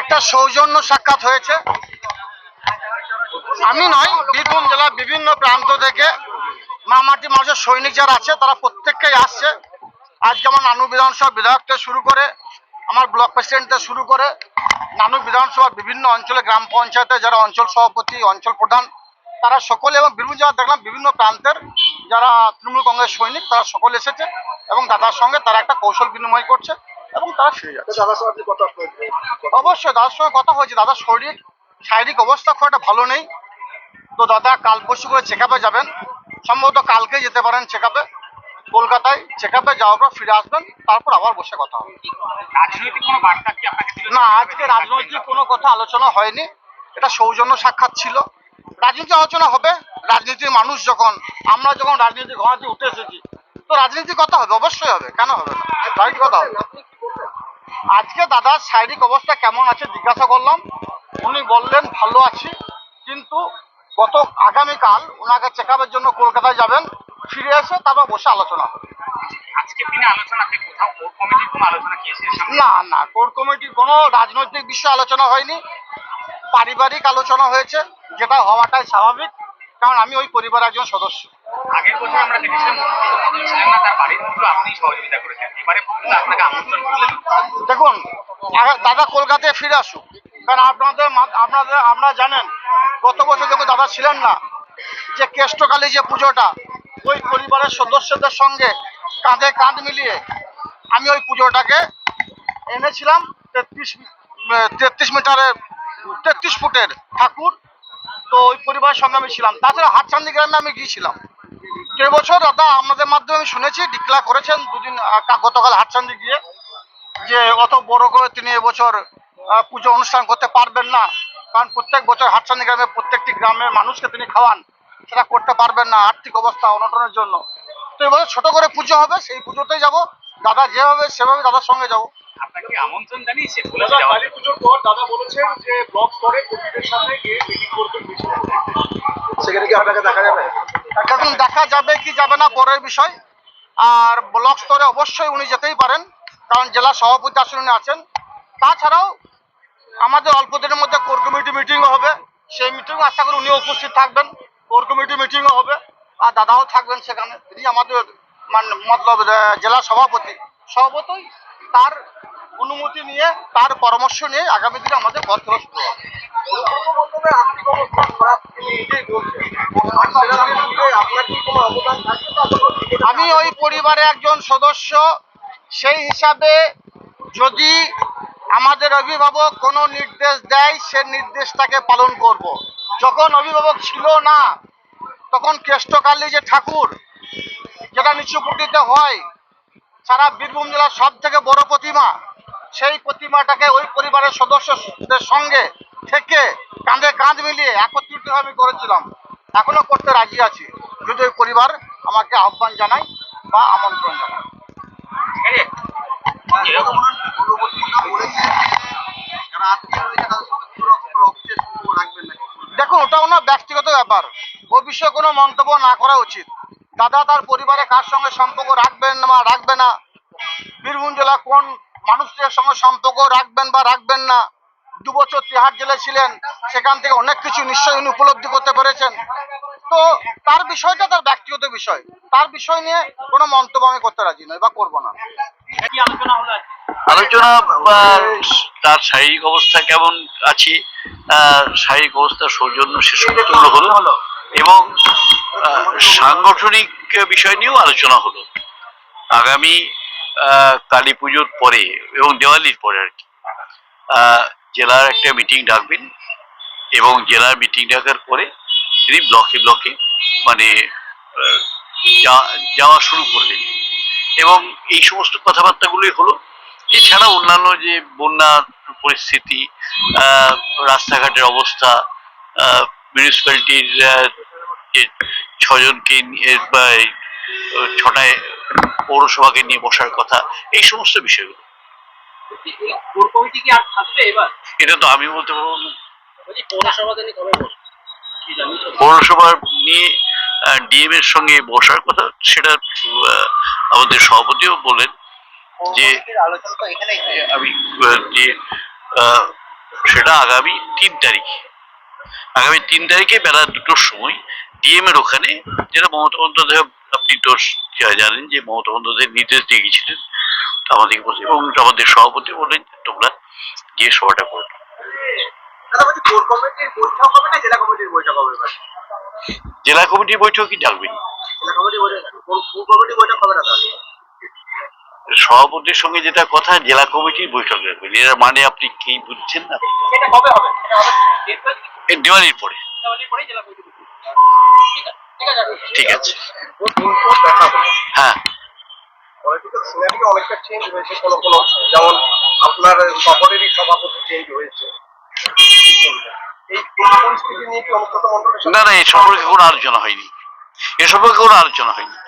একটা সৌজন্য সাক্ষাৎ হয়েছে। আমি নয়, বীরভূম জেলার বিভিন্ন প্রান্ত থেকে মামাটি মানুষের সৈনিক যারা আছে, তারা প্রত্যেককেই আসছে। আজ যেমন নানু বিধানসভা বিধায়ক থেকে শুরু করে, আমার ব্লক প্রেসিডেন্ট থেকে শুরু করে নানু বিধানসভা বিভিন্ন অঞ্চলে, গ্রাম পঞ্চায়েতে যারা অঞ্চল সভাপতি, অঞ্চল প্রধান, তারা সকলে এবং বীরভূম জেলা দেখলাম বিভিন্ন প্রান্তের যারা তৃণমূল কংগ্রেস সৈনিক তারা সকল এসেছে এবং দাদার সঙ্গে তারা একটা কৌশল বিনিময় করছে এবং তারা ফিরে যাচ্ছে। দাদার সঙ্গে কথা অবশ্যই দাদার সঙ্গে কথা হয়েছে। দাদার শরীর শারীরিক অবস্থা খুব একটা ভালো নেই। তো দাদা কাল পরশু করে চেক আপে যাবেন। সম্ভবত কালকে যেতে পারেন চেক আপে কলকাতায় চেক আপে যাওয়ার পর ফিরে আসবেন তারপর আবার বসে কথা হবে। রাজনৈতিক কোনো বার্তা কি আপনাকে না আজকে রাজনৈতিক কোনো কথা আলোচনা হয়নি। এটা সৌজন্য সাক্ষাৎ ছিল। রাজনীতি আলোচনা হবে। রাজনীতির মানুষ যখন আমরা যখন রাজনীতি ঘোরাতে উঠে এসেছি তো রাজনীতি কথা হবে অবশ্যই হবে কেন হবে না? রাজনীতি কথা হবে? আজকে দাদার শারীরিক অবস্থা কেমন আছে জিজ্ঞাসা করলাম উনি বললেন ভালো আছি কিন্তু গত আগামীকাল ওনাকে চেক আপের জন্য কলকাতায় যাবেন ফিরে এসে তারপর বসে আলোচনা হবে। আজকে দিনে আলোচনাতে কোথাও কোর কমিটির কোনো আলোচনা কি না না কোর কমিটির কোনো রাজনৈতিক বিষয়ে আলোচনা হয়নি। পারিবারিক আলোচনা হয়েছে যেটা হওয়াটাই স্বাভাবিক। কারণ আমি ওই পরিবারের একজন সদস্য। আগের বছর আমরা দেখেছিলাম না তার বাড়ির আপনি সহযোগিতা করেছেন। এবারে আপনাকে আমন্ত্রণ করলেন। দেখুন দাদা কলকাতায় ফিরে আসুক। কারণ আপনাদের আপনাদের আপনারা জানেন গত বছর যখন দাদা ছিলেন না। যে কেষ্টকালী যে পুজোটা ওই পরিবারের সদস্যদের সঙ্গে কাঁধে কাঁধ মিলিয়ে আমি ওই পুজোটাকে এনেছিলাম তেত্রিশ তেত্রিশ মিটারের তেত্রিশ ফুটের ঠাকুর। তো ওই পরিবারের সঙ্গে আমি ছিলাম। তাছাড়া হাটসান্দি গ্রামে আমি গিয়েছিলাম। তো বছর? দাদা আমাদের মাধ্যমে আমি শুনেছি ডিক্লার করেছেন দুদিন গতকাল হাটসান্দি গিয়ে, যে অত বড় করে তিনি এবছর পুজো অনুষ্ঠান করতে পারবেন না, কারণ প্রত্যেক বছর হাটসানি গ্রামে প্রত্যেকটি গ্রামের মানুষকে তিনি খাওয়ান, সেটা করতে পারবেন না, আর্থিক অবস্থা অনটনের জন্য। তো এবছর ছোট করে পুজো হবে, সেই পুজোতেই যাব। দাদা যেভাবে, সেভাবে দাদার সঙ্গে যাব। আপনাকে আমন্ত্রণ জানিয়েছে কালী পুজোর পর দাদা বলেছেন যে ব্লক স্তরে কর্মীদের সাথে গিয়ে মিটিং করবেন সেখানে কি আপনাকে দেখা যাবে? এখন দেখা যাবে কি যাবে না পরের বিষয়। আর ব্লক স্তরে অবশ্যই উনি যেতেই পারেন কারণ জেলা সভাপতি আসলে উনি আছেন। তাছাড়াও আমাদের অল্প দিনের মধ্যে কোর কমিটি মিটিংও হবে। সেই মিটিংও আশা করি উনিও উপস্থিত থাকবেন। কোর কমিটি মিটিংও হবে। আর দাদাও থাকবেন সেখানে। তিনি আমাদের মানে মতলব জেলা সভাপতি। সভাপতি তার অনুমতি নিয়ে তার পরামর্শ নিয়ে আগামী দিনে আমাদের পথ থাকবে আমি ওই পরিবারে একজন সদস্য, সেই হিসাবে যদি আমাদের অভিভাবক কোনো নির্দেশ দেয়, সে নির্দেশটাকে পালন করব। যখন অভিভাবক ছিল না, তখন কেষ্টকালী যে ঠাকুর, যেটা নিচুকুটিতে হয়, সারা বীরভূম জেলার সব থেকে বড় প্রতিমা সেই প্রতিমাটাকে ওই পরিবারের সদস্যদের সঙ্গে থেকে কাঁধে কাঁধ মিলিয়ে একত্রিত আমি করেছিলাম। এখনও করতে রাজি আছি। যদি ওই পরিবার আমাকে আহ্বান জানায় বা আমন্ত্রণ জানায়। দেখুন ওটা ওনার ব্যক্তিগত ব্যাপার। ও বিষয়ে কোনো মন্তব্য না করা উচিত। দাদা তার পরিবারে কার সঙ্গে সম্পর্ক রাখবেন বা রাখবে না? বীরভূম জেলা কোন মানুষদের সঙ্গে সম্পর্ক রাখবেন বা রাখবেন না। দু বছর তিহার জেলে ছিলেন সেখান থেকে অনেক কিছু নিশ্চয়ই উনি উপলব্ধি করতে পেরেছেন। তো তার বিষয়টা তার ব্যক্তিগত বিষয়। তার বিষয় নিয়ে কোনো মন্তব্য আমি করতে রাজি নই বা করব না। আলোচনা হলো আজকে? আলোচনা বা তার শারীরিক অবস্থা কেমন আছে? আহ, শারীরিক অবস্থা সৌজন্য সে হলো। এবং আহ, সাংগঠনিক বিষয় নিয়েও আলোচনা হলো। আগামী কালী পুজোর পরে এবং দেওয়ালির পরে আর কি। জেলার একটা মিটিং ডাকবেন এবং জেলার মিটিং ডাকার পরে তিনি ব্লকে ব্লকে মানে যাওয়া শুরু করলেন এবং এই সমস্ত কথাবার্তাগুলোই হলো এছাড়া অন্যান্য যে বন্যা পরিস্থিতি রাস্তাঘাটের অবস্থা মিউনিসিপ্যালিটির ছজনকে ছটায় পৌরসভাকে নিয়ে বসার কথা, এই সমস্ত বিষয়গুলো। এটা তো আমি বলতে পারব পৌরসভা নিয়ে ডিএম এর সঙ্গে বসার কথা, সেটা আমাদের সভাপতিও বলেন যে, আমি, যে সেটা আগামী তিন তারিখ। আগামী তিন তারিখে বেলা দুটোর সময় ডিএম এর ওখানে যেটা মমতা বন্দ্যোপাধ্যায় আপনি তো জানেন যে মমতা বন্দ্যোপাধ্যায় নির্দেশ দিয়ে গেছিলেন আমাদেরকে বলছে এবং আমাদের সভাপতি বললেন যে তোমরা গিয়ে সভাটা করো। জেলা কমিটির বৈঠক? বৈঠকই ডাকবেন সভাপতির সঙ্গে যেটা কথা জেলা কমিটির বৈঠক রাখবেন এর মানে আপনি কি বুঝছেন না? দিওয়ালির পরে। ঠিক আছে। হ্যাঁ। পলিটিক্যাল অনেকটা চেঞ্জ হয়েছে কোনো কোনো। যেমন আপনার সভাপতি চেঞ্জ হয়েছে। এই এই না না এ সম্পর্কে কোনো আলোচনা হয়নি। এ সম্পর্কে কোনো আলোচনা হয়নি।